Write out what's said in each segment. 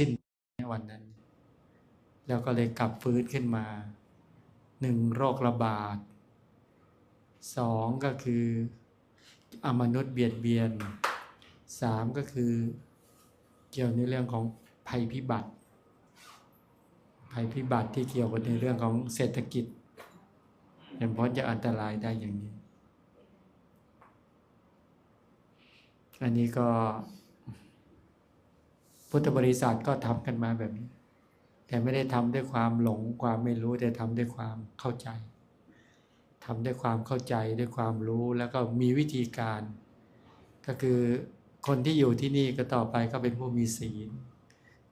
สิ้นวันนั้น แล้วก็เลยกลับฟื้นขึ้นมาหนึ่งโรคระบาดสองก็คืออมนุษย์เบียดเบียนสามก็คือเกี่ยวในเรื่องของภัยพิบัติ ภัยพิบัติที่เกี่ยวกับในเรื่องของเศรษฐกิจเป็นพ้นจะอันตรายได้อย่างนี้ อันนี้ก็ พุทธบริษัทก็ทำกันมาแบบนี้ แต่ไม่ได้ทำด้วยความหลงความไม่รู้แต่ทำด้วยความเข้าใจทำด้วยความเข้าใจด้วยความรู้แล้วก็มีวิธีการ ก็คือคนที่อยู่ที่นี่ก็ต่อไปก็เป็นผู้มีศีล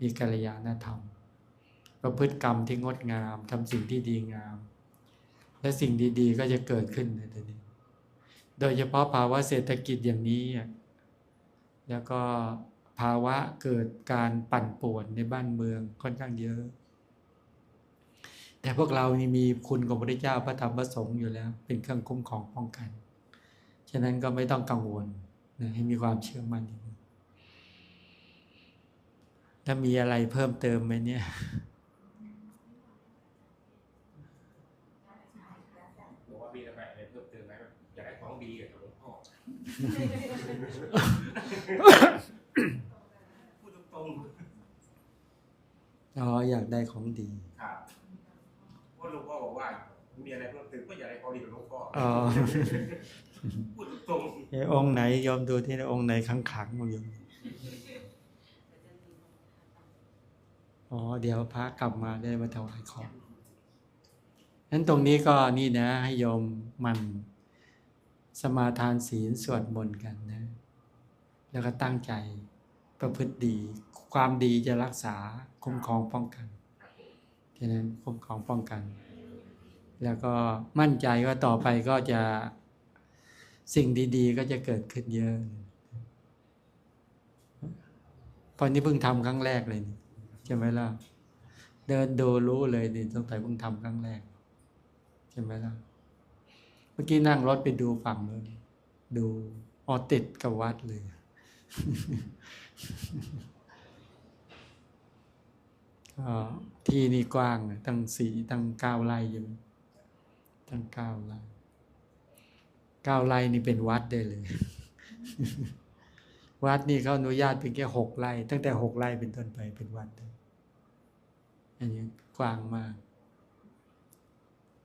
มีกัลยาณธรรม ประพฤติกรรมที่งดงามทำสิ่งที่ดีงาม และสิ่งดีๆ ก็จะเกิดขึ้นในตัวนี้ โดยเฉพาะภาวะเศรษฐกิจอย่างนี้แล้วก็ ภาวะเกิดการปั่นป่วนในบ้านเมืองค่อนข้างเยอะ แต่พวกเรานี่มีคุณของพระพุทธเจ้าพระธรรมพระสงฆ์อยู่แล้ว เป็นเครื่องคุ้มครองป้องกัน ฉะนั้นก็ไม่ต้องกังวลนะให้มีความเชื่อมั่นถ้ามีอะไรเพิ่มเติมไหมเนี่ยบอกว่ามีอะไรอะไรเพิ่มเติมไหมแบบอยากได้ของดีกับหลวงพ่อพูดตรง อ๋ออยากได้ของดีๆครับเพราะหลวงพ่อบอกว่า มีอะไรเพิ่มเติมก็อยากได้ของดีกับหลวงพ่ออ๋อ พูดตรงเอ้องค์ไหนยอมดูที่องค์ไหนขังขังๆมั้งโยมอ๋อเดี๋ยวพระกลับมาได้มาถวายของนั้นตรงนี้ก็นี่นะ ให้โยมมันสมาทานศีลสวดมนต์กันนะ แล้วก็ตั้งใจ ประพฤติดี ความดีจะรักษาคุ้มครองป้องกันๆครับผมฉะนั้นคุ้มครองป้องกัน แล้วก็มั่นใจว่าต่อไปก็จะสิ่งดี ๆ ก็จะเกิดขึ้นเยอะตอนนี้เพิ่งทำครั้งแรกเลยใช่ไหมล่ะเดินดูรู้เลยนี่ตั้งแต่เพิ่งทำครั้งแรกใช่ไหมล่ะเมื่อกี้นั่งรถไปดูฝั่งเลยดูออติดกับวัดเลย ก็ที่นี่กว้างตั้งสี่ตั้งเก้าไร่อยู่ตั้งเก้าไร่เก้าไร่นี่เป็นวัดได้เลย วัดนี่เขาอนุญาตเพียงแค่หกไร่ตั้งแต่หกไร่เป็นต้นไปเป็นวัดได้อันนี้กว้างมาก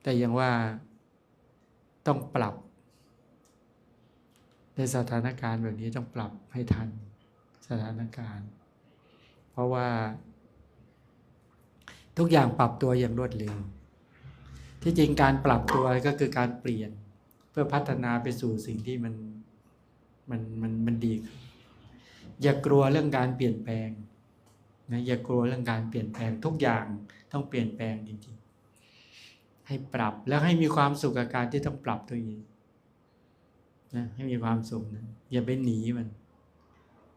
แต่ยังว่าต้องปรับ ในสถานการณ์แบบนี้ต้องปรับให้ทัน สถานการณ์ เพราะว่า ทุกอย่างปรับตัวอย่างรวดเร็ว ที่จริงการปรับตัวก็คือการเปลี่ยนเพื่อพัฒนาไปสู่สิ่งที่มันมันมันมันดี อย่ากลัวเรื่องการเปลี่ยนแปลงนะอย่ากลัวเรื่องการเปลี่ยนแปลงทุกอย่างต้องเปลี่ยนแปลงจริงๆ ให้ปรับแล้วให้มีความสุขกับการที่ต้องปรับตัวเองนะให้มีความสุขนะอย่าไปหนีมัน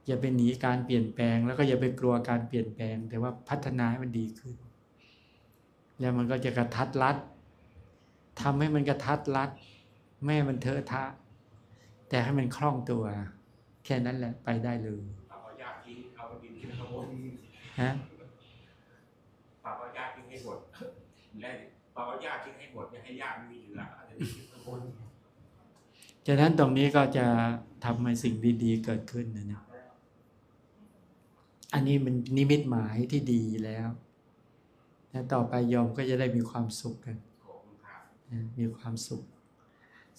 อย่าไปหนีการเปลี่ยนแปลง แล้วก็อย่าไปกลัวการเปลี่ยนแปลง แต่ว่าพัฒนาให้มันดีขึ้น แล้วมันก็จะกระทัดรัดทำให้มันกระทัดรัดแม่ให้มันเถอะทะ แต่ให้มันคล่องตัว แค่นั้นแหละไปได้เลยปรับเอาญาติทิ้งเอาดินขึ้นข้างบนฮะปรับเอาญาติทิ้งให้หมดและปรับเอาญาติทิ้งให้หมดอย่าให้ญาติไม่มีเหลือเอาแต่ดินขึ้นข้างบนจากนั้นตรงนี้ก็จะทำให้สิ่งดีๆเกิดขึ้นนะเนี่ย อันนี้มันนิมิตหมายที่ดีแล้วและต่อไปโยมก็จะได้มีความสุขกันนะมีความสุข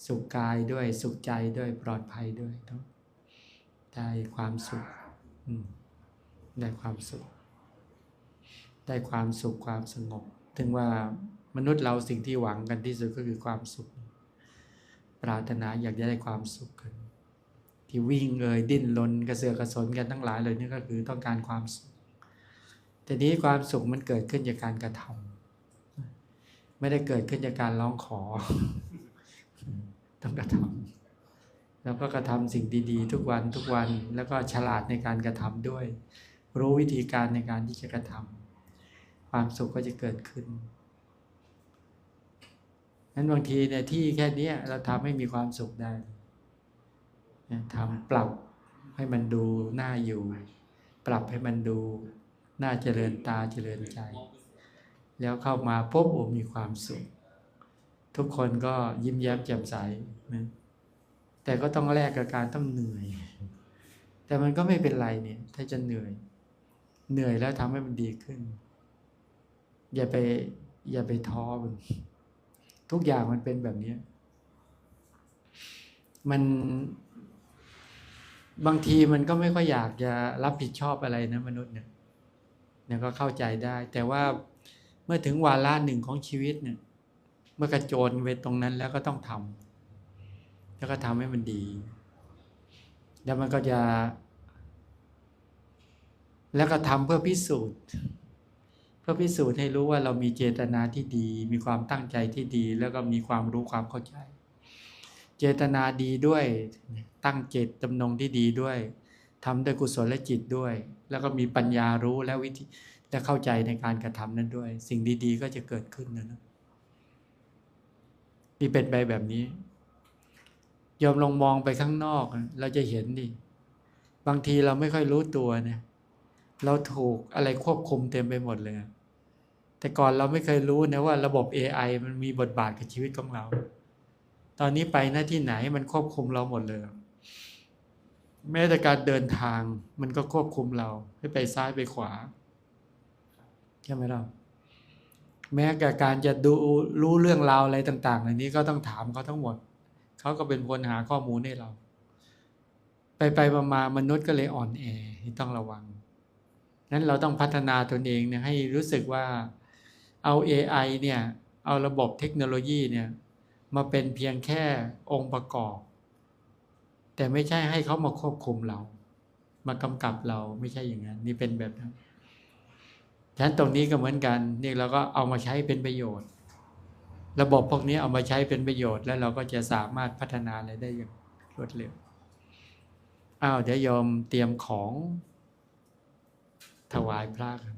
สุขกายด้วยสุขใจด้วยปลอดภัยด้วยเนาะได้ความสุขได้ความสุข ได้ความสุขความสงบ ถึงว่ามนุษย์เราสิ่งที่หวังกันที่สุดก็คือความสุข ปรารถนาอยากจะได้ความสุขกัน ที่วิ่งเอ่ยดิ้นรนกระเสือกกระสนกันทั้งหลายเลยนี่ก็คือต้องการความสุขแต่นี้ความสุขมันเกิดขึ้นจากการกระทำไม่ได้เกิดขึ้นจากการร้องขอ ต้องกระทำแล้วก็กระทำสิ่งดี ๆ ทุกวันทุกวันแล้วก็ฉลาดในการกระทำด้วย รู้วิธีการในการที่จะกระทำความสุขก็จะเกิดขึ้นนั้นบางทีเนี่ยที่แค่นี้เราทำให้มีความสุขได้ ทำปรับให้มันดูน่าอยู่ ปรับให้มันดูน้าเจริญตาเจริญใจ แล้วเข้ามาปุ๊บโอ้มีความสุข ทุกคนก็ยิ้มแย้มแจ่มใสนะแต่ก็ต้องแลกกับการต้องเหนื่อย แต่มันก็ไม่เป็นไรเนี่ย ถ้าจะเหนื่อย เหนื่อยแล้วทำให้มันดีขึ้น อย่าไป อย่าไปท้อมันทุกอย่างมันเป็นแบบนี้ มัน บางทีมันก็ไม่ค่อยอยากจะรับผิดชอบอะไรนะมนุษย์เนี่ยเนี่ยก็เข้าใจได้ แต่ว่าเมื่อถึงวาระหนึ่งของชีวิตเนี่ย เมื่อกระโจนไปตรงนั้นแล้วก็ต้องทำแล้วก็ทำให้มันดี แล้วมันก็จะ แล้วก็ทำเพื่อพิสูจน์ เพื่อพิสูจน์ให้รู้ว่าเรามีเจตนาที่ดี มีความตั้งใจที่ดี แล้วก็มีความรู้ความเข้าใจ เจตนาดีด้วย ตั้งเจตจำนงที่ดีด้วยทำด้วยกุศลและจิตด้วย แล้วก็มีปัญญารู้และวิธีและเข้าใจในการกระทำนั้นด้วย สิ่งดี ๆ ก็จะเกิดขึ้นนะนะนี่เป็นไปแบบนี้ยอมลองมองไปข้างนอก เราจะเห็นดิบางทีเราไม่ค่อยรู้ตัวเนี่ยเราถูกอะไรควบคุมเต็มไปหมดเลย แต่ก่อนเราไม่เคยรู้นะว่าระบบ AI มันมีบทบาทกับชีวิตของเรา ตอนนี้ไปหน้าที่ไหนมันควบคุมเราหมดเลย แม้แต่การเดินทางมันก็ควบคุมเรา ให้ไปซ้ายไปขวาใช่ไหมเราแม้แต่การจะดูรู้เรื่องราวอะไรต่างๆเหล่านี้ก็ต้องถามเขาทั้งหมด เขาก็เป็นคนหาข้อมูลให้เรา ไปไปมาๆมนุษย์ก็เลยอ่อนแอต้องระวัง นั้นเราต้องพัฒนาตนเองเนี่ยให้รู้สึกว่าเอา AI เนี่ย เอาระบบเทคโนโลยีเนี่ย มาเป็นเพียงแค่องค์ประกอบ แต่ไม่ใช่ให้เขามาควบคุมเรา มากำกับเราไม่ใช่อย่างนั้น นี่เป็นแบบนั้นฉะนั้นตรงนี้ก็เหมือนกัน นี่เราก็เอามาใช้เป็นประโยชน์ ระบบพวกนี้เอามาใช้เป็นประโยชน์ แล้วเราก็จะสามารถพัฒนาอะไรได้อย่างรวดเร็วอ้าวเดี๋ยวโยมเตรียมของถวายพระกัน